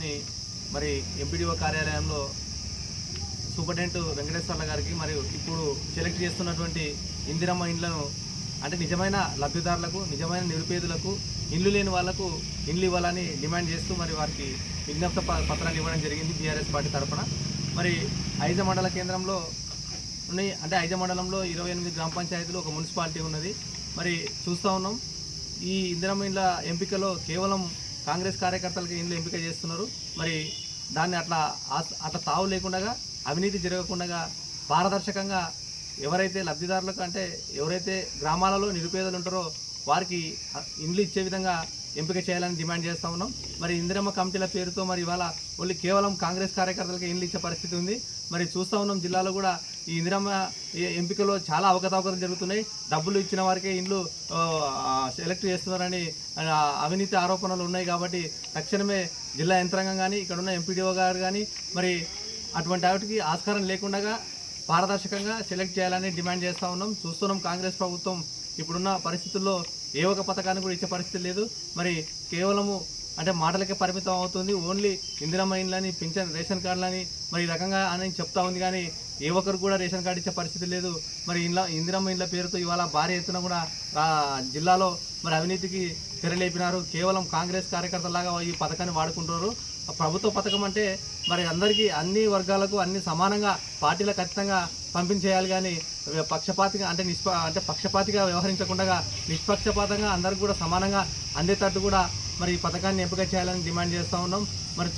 పట్టణంలోని మరి ఎంపీడీఓ కార్యాలయంలో సూపరింటెండెంట్ వెంకటేశ్వర్ల గారికి మరియు ఇప్పుడు సెలెక్ట్ చేస్తున్నటువంటి ఇందిరమ్మ ఇండ్లను అంటే నిజమైన లబ్ధిదారులకు నిజమైన నిరుపేదలకు ఇండ్లు లేని వాళ్ళకు ఇండ్లు ఇవ్వాలని డిమాండ్ చేస్తూ మరి వారికి విజ్ఞప్త ప- పత్రాలు ఇవ్వడం జరిగింది బీఆర్ఎస్ పార్టీ తరఫున మరి ఐజ మండల కేంద్రంలో ఉన్నాయి. అంటే ఐజ మండలంలో ఇరవై ఎనిమిది గ్రామ పంచాయతీలు ఒక మున్సిపాలిటీ ఉన్నది. మరి చూస్తూ ఉన్నాం. ఈ ఇందిరమ్మ ఇండ్ల ఎంపికలో కేవలం కాంగ్రెస్ కార్యకర్తలకి ఇండ్లు ఎంపిక చేస్తున్నారు. మరి దాన్ని అట్లా అట్లా తావు లేకుండా అవినీతి జరగకుండా పారదర్శకంగా ఎవరైతే లబ్ధిదారులకు అంటే ఎవరైతే గ్రామాలలో నిరుపేదలు ఉంటారో వారికి ఇండ్లు ఇచ్చే విధంగా ఎంపిక చేయాలని డిమాండ్ చేస్తూ ఉన్నాం. మరి ఇందిరమ్మ కమిటీల పేరుతో మరి ఇవాళ ఓన్లీ కేవలం కాంగ్రెస్ కార్యకర్తలకు ఇండ్లు ఇచ్చే పరిస్థితి ఉంది. మరి చూస్తూ ఉన్నాం జిల్లాలో కూడా ఈ ఇందిరమ్మ ఏ- ఎంపికలో చాలా అవకతవకలు జరుగుతున్నాయి. డబ్బులు ఇచ్చిన వారికే ఇండ్లు సెలెక్ట్ చేస్తున్నారని అవినీతి ఆరోపణలు ఉన్నాయి కాబట్టి తక్షణమే జిల్లా యంత్రాంగం కానీ ఇక్కడ ఉన్న ఎంపీడీఓ గారు కానీ మరి అటువంటి వాటికి ఆస్కారం లేకుండా పారదర్శకంగా సెలెక్ట్ చేయాలని డిమాండ్ చేస్తూ ఉన్నాం. చూస్తున్నాం కాంగ్రెస్ ప్రభుత్వం ఇప్పుడున్న పరిస్థితుల్లో ఏ ఒక్క పథకాన్ని కూడా ఇచ్చే పరిస్థితి లేదు. మరి కేవలము అంటే మాటలకే పరిమితం అవుతుంది. ఓన్లీ ఇందిరమ్మ ఇండ్లని పింఛన్ రేషన్ కార్డులని మరి ఈ రకంగా అని చెప్తా ఉంది కానీ ఏ ఒక్కరు కూడా రేషన్ కార్డు ఇచ్చే పరిస్థితి లేదు. మరి ఇండ్ల ఇందిరమ్మ ఇండ్ల పేరుతో ఇవాళ భారీ ఎత్తున కూడా జిల్లాలో మరి అవినీతికి తెరలేపినారు. కేవలం కాంగ్రెస్ కార్యకర్తలాగా ఈ పథకాన్ని వాడుకుంటున్నారు. ప్రభుత్వ పథకం అంటే మరి అందరికీ అన్ని వర్గాలకు అన్ని సమానంగా పార్టీలకు ఖచ్చితంగా పంపించేయాలి కానీ పక్షపాతిగా అంటే నిష్ప అంటే పక్షపాతిగా వ్యవహరించకుండా నిష్పక్షపాతంగా అందరికి కూడా సమానంగా అందేటట్టు కూడా మరి ఈ పథకాన్ని ఎంపిక చేయాలని డిమాండ్ చేస్తూ ఉన్నాం. మరి